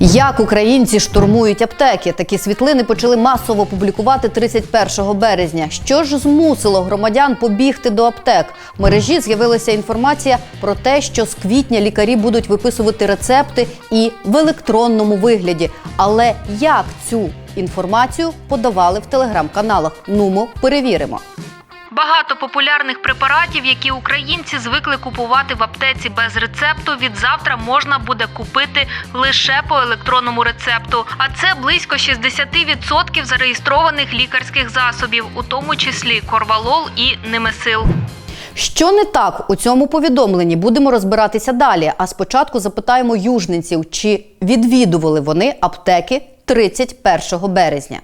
Як українці штурмують аптеки? Такі світлини почали масово публікувати 31 березня. Що ж змусило громадян побігти до аптек? В мережі з'явилася інформація про те, що з квітня лікарі будуть виписувати рецепти і в електронному вигляді. Але як цю інформацію подавали в телеграм-каналах? Нумо перевіримо. Багато популярних препаратів, які українці звикли купувати в аптеці без рецепту, від завтра можна буде купити лише по електронному рецепту. А це близько 60% зареєстрованих лікарських засобів, у тому числі корвалол і немесил. Що не так у цьому повідомленні? Будемо розбиратися далі. А спочатку запитаємо южненців, чи відвідували вони аптеки 31 березня.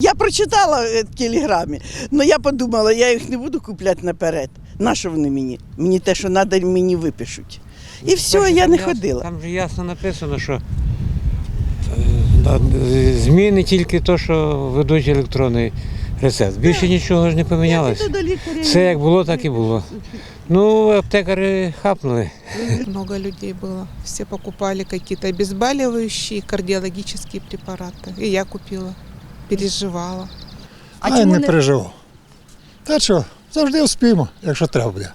Я прочитала е, в телеграмі, але я подумала, я їх не буду купляти наперед. Нащо вони мені? Мені те, що треба, мені випишуть. І все, я не ясно- ходила. Там же ясно написано, що е, е, зміни тільки то, що ведуть електронний рецепт. Більше нічого ж не помінялося. Все як було, так і було. Ну, аптекари хапнули. Много людей было. Все покупали какие-то обезболивающие, кардиологические препараты. И я купила, переживала. А А, чому не не- переживав. Та що, завжди вспіємо, якщо треба буде.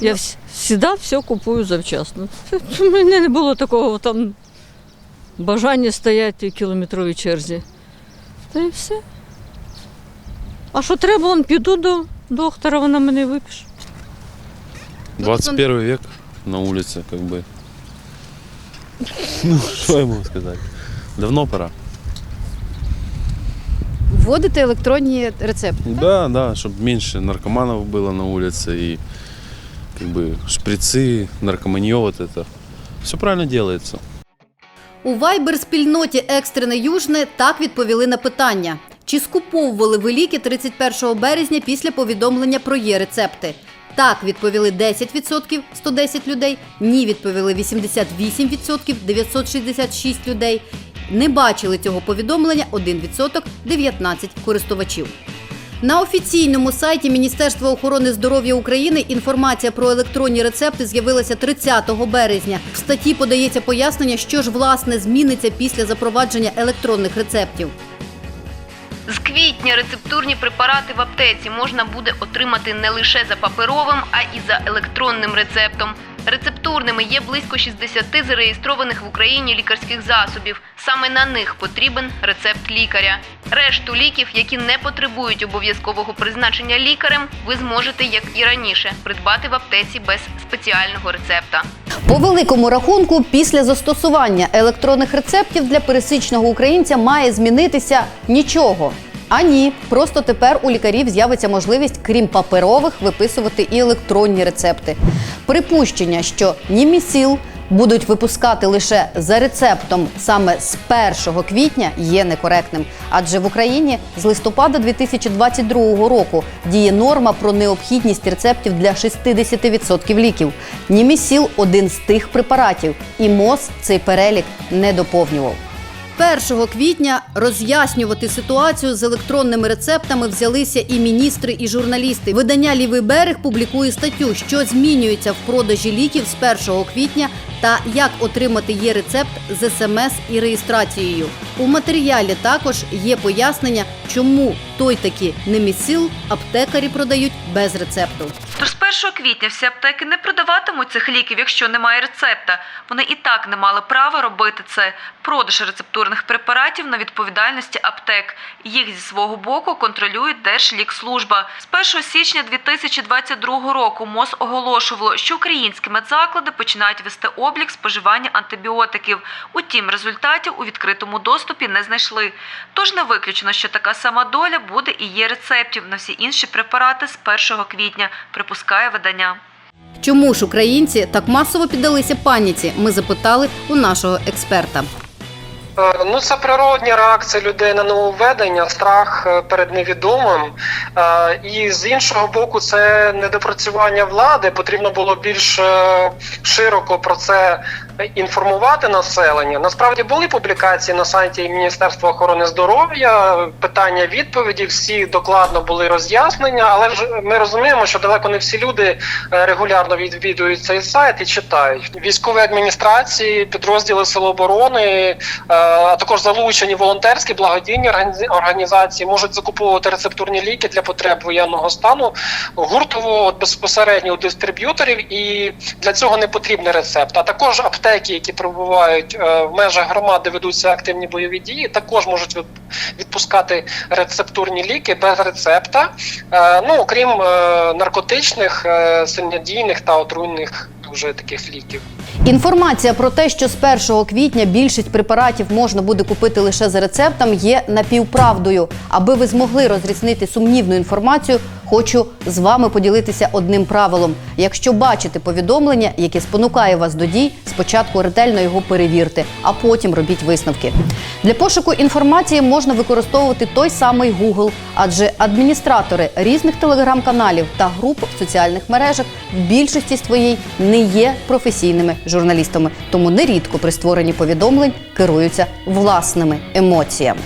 Я завжди все купую завчасно. У мене не було такого там бажання стояти в кілометровій черзі. Та і все. А що треба, он піду до доктора, вона мене випише. 21 век на улице, как бы. Ну, что я могу сказать? Давно пора Вводити електронні рецепти? Да, да, чтобы меньше наркоманов было на улице и как бы шприцы, наркоманье вот это. Все правильно делается. У Вайбер-спільноті Екстрене Южне так відповіли на питання. Чи скуповували ви ліки 31 березня після повідомлення про є рецепти? Так відповіли 10% 110 людей, ні відповіли 88% 966 людей. не бачили цього повідомлення 1% 19 користувачів. На офіційному сайті Міністерства охорони здоров'я України інформація про електронні рецепти з'явилася 30 березня. В статті подається пояснення, що ж власне зміниться після запровадження електронних рецептів. З квітня рецептурні препарати в аптеці можна буде отримати не лише за паперовим, а і за електронним рецептом. Рецептурними є близько 60 зареєстрованих в Україні лікарських засобів. Саме на них потрібен рецепт лікаря. Решту ліків, які не потребують обов'язкового призначення лікарем, ви зможете, як і раніше, придбати в аптеці без спеціального рецепта. По великому рахунку, після застосування електронних рецептів для пересічного українця має змінитися нічого. А ні, просто тепер у лікарів з'явиться можливість, крім паперових, виписувати і електронні рецепти. Припущення, що німісіл будуть випускати лише за рецептом саме з 1 квітня, є некоректним. Адже в Україні з листопада 2022 року діє норма про необхідність рецептів для 60% ліків. Німісіл один з тих препаратів, і МОЗ цей перелік не доповнював. 1 квітня роз'яснювати ситуацію з електронними рецептами взялися і міністри, і журналісти. Видання Лівий берег публікує статтю, що змінюється в продажі ліків з 1 квітня та як отримати є рецепт з смс і реєстрацією. У матеріалі також є пояснення, чому той таки немісіл аптекарі продають без рецепту. Тож з 1 квітня всі аптеки не продаватимуть цих ліків, якщо немає рецепта. Вони і так не мали права робити це. Продаж рецептурних препаратів на відповідальності аптек. Їх зі свого боку контролює Держлікслужба. З 1 січня 2022 року МОЗ оголошувало, що українські медзаклади починають вести облік споживання антибіотиків. Утім, результатів у відкритому доступі не знайшли. Тож не виключено, що така сама доля буде і є рецептів на всі інші препарати з 1 квітня, припускає видання. Чому ж українці так масово піддалися паніці? Ми запитали у нашого експерта. Е, Ну, це природні реакції людей на нововведення, страх е, перед невідомим. Е, І з іншого боку, це недопрацювання влади. Потрібно було більш широко про це інформувати населення. Насправді були публікації на сайті Міністерства охорони здоров'я, питання відповіді, всі докладно були роз'яснення, але ж ми розуміємо, що далеко не всі люди регулярно відвідують цей сайт і читають. Військові адміністрації, підрозділи Сил оборони, а також залучені волонтерські благодійні органі- організації можуть закуповувати рецептурні ліки для потреб воєнного стану гуртово безпосередньо у дистриб'юторів, і для цього не потрібний рецепт. А також аптеки, які перебувають е, в межах громади, ведуться активні бойові дії, також можуть відпускати рецептурні ліки без рецепта. Е, Ну окрім е, наркотичних, сильнодійних та отруйних дуже таких ліків. Інформація про те, що з 1 квітня більшість препаратів можна буде купити лише за рецептом, є напівправдою. Аби ви змогли розрізнити сумнівну інформацію, хочу з вами поділитися одним правилом. Якщо бачите повідомлення, яке спонукає вас до дій, спочатку ретельно його перевірте, а потім робіть висновки. Для пошуку інформації можна використовувати той самий Google, адже адміністратори різних телеграм-каналів та груп в соціальних мережах в більшості своїй не є професійними журналістами, тому нерідко при створенні повідомлень керуються власними емоціями.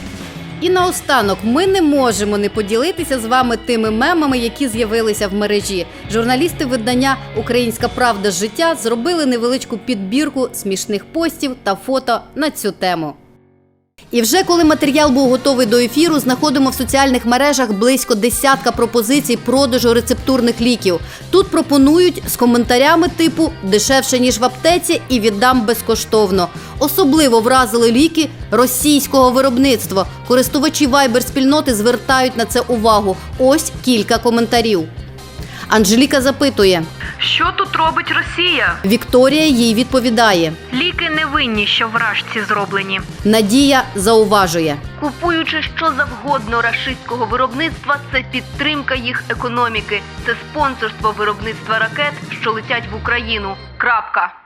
І наостанок ми не можемо не поділитися з вами тими мемами, які з'явилися в мережі. Журналісти видання Українська Правда життя зробили невеличку підбірку смішних постів та фото на цю тему. І вже коли матеріал був готовий до ефіру, знаходимо в соціальних мережах близько десятка пропозицій продажу рецептурних ліків. Тут пропонують з коментарями типу дешевше ніж в аптеці і віддам безкоштовно. Особливо вразили ліки російського виробництва. Користувачі вайбер спільноти звертають на це увагу. Ось кілька коментарів. Анжеліка запитує. Що тут робить Росія? Вікторія їй відповідає. Ліки невинні, що в рашці зроблені. Надія зауважує. Купуючи що завгодно рашистського виробництва, це підтримка їх економіки, це спонсорство виробництва ракет, що летять в Україну. Крапка.